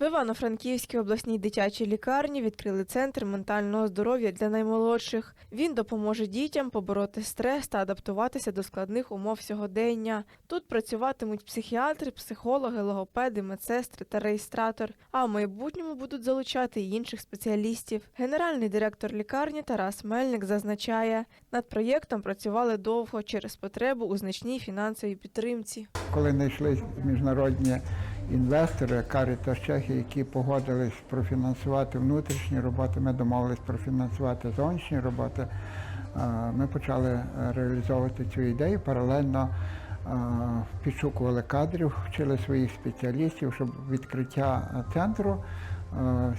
В Івано-Франківській обласній дитячій лікарні відкрили центр ментального здоров'я для наймолодших. Він допоможе дітям побороти стрес та адаптуватися до складних умов сьогодення. Тут працюватимуть психіатри, психологи, логопеди, медсестри та реєстратор. А в майбутньому будуть залучати й інших спеціалістів. Генеральний директор лікарні Тарас Мельник зазначає, над проєктом працювали довго через потребу у значній фінансовій підтримці. коли знайшли міжнародні інвестори Caritas Чехії, які погодились профінансувати внутрішні роботи, ми домовились профінансувати зовнішні роботи. Е, Ми почали е, реалізовувати цю ідею. Паралельно е, підшукували кадрів, вчили своїх спеціалістів, щоб відкриття центру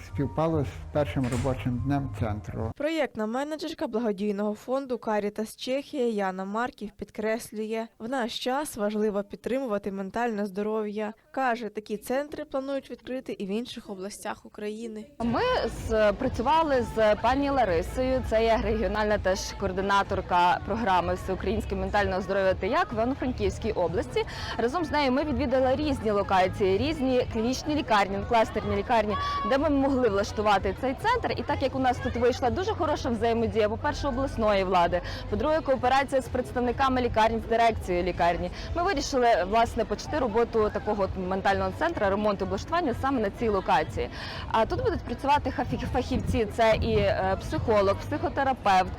співпало з першим робочим днем центру. Проєктна менеджерка благодійного фонду Caritas Чехія Яна Марків підкреслює, в наш час важливо підтримувати ментальне здоров'я. Каже, такі центри планують відкрити і в інших областях України. Ми з, працювали з пані Ларисою. Це є регіональна теж координаторка програми Всеукраїнське ментального здоров'я ТИЯК в Івано-Франківській області. Разом з нею ми відвідали різні локації, різні клінічні лікарні, кластерні лікарні, де ми могли влаштувати цей центр. І так як у нас тут вийшла дуже хороша взаємодія, по-перше, обласної влади, по-друге, кооперація з представниками лікарні, з дирекцією лікарні. Ми вирішили власне почати роботу такого ментального центру ремонту і облаштування саме на цій локації. А тут будуть працювати фахівці: це і е, психолог, психотерапевт,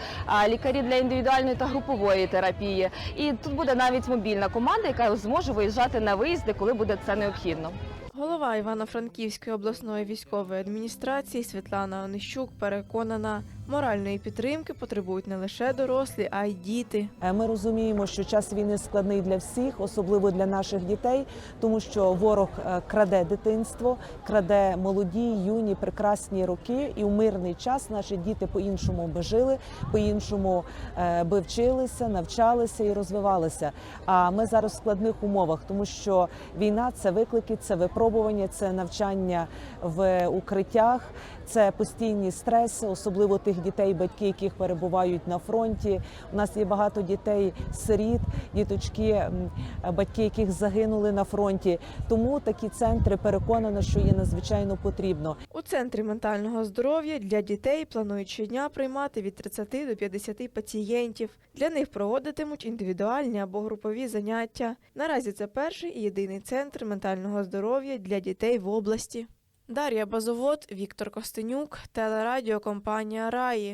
лікарі для індивідуальної та групової терапії. І тут буде навіть мобільна команда, яка зможе виїжджати на виїзди, коли буде це необхідно. Голова Івано-Франківської обласної військової адміністрації Світлана Онищук переконана, моральної підтримки потребують не лише дорослі, а й діти. Е, Ми розуміємо, що час війни складний для всіх, особливо для наших дітей, тому що ворог е, краде дитинство, краде молоді, юні, прекрасні роки, і в мирний час наші діти по-іншому би жили, по-іншому е, би вчилися, навчалися і розвивалися. А ми зараз в складних умовах, тому що війна це виклики, це випробування, це навчання в укриттях, це постійні стреси, особливо тих дітей, батьки, яких перебувають на фронті. У нас є багато дітей, сиріт, діточки, батьки, яких загинули на фронті. Тому такі центри переконана, що є надзвичайно потрібно. У центрі ментального здоров'я для дітей планують щодня приймати від 30 до 50 пацієнтів. Для них проводитимуть індивідуальні або групові заняття. Наразі це перший і єдиний центр ментального здоров'я для дітей в області. Дар'я Базовод, Віктор Костенюк, телерадіокомпанія Раї.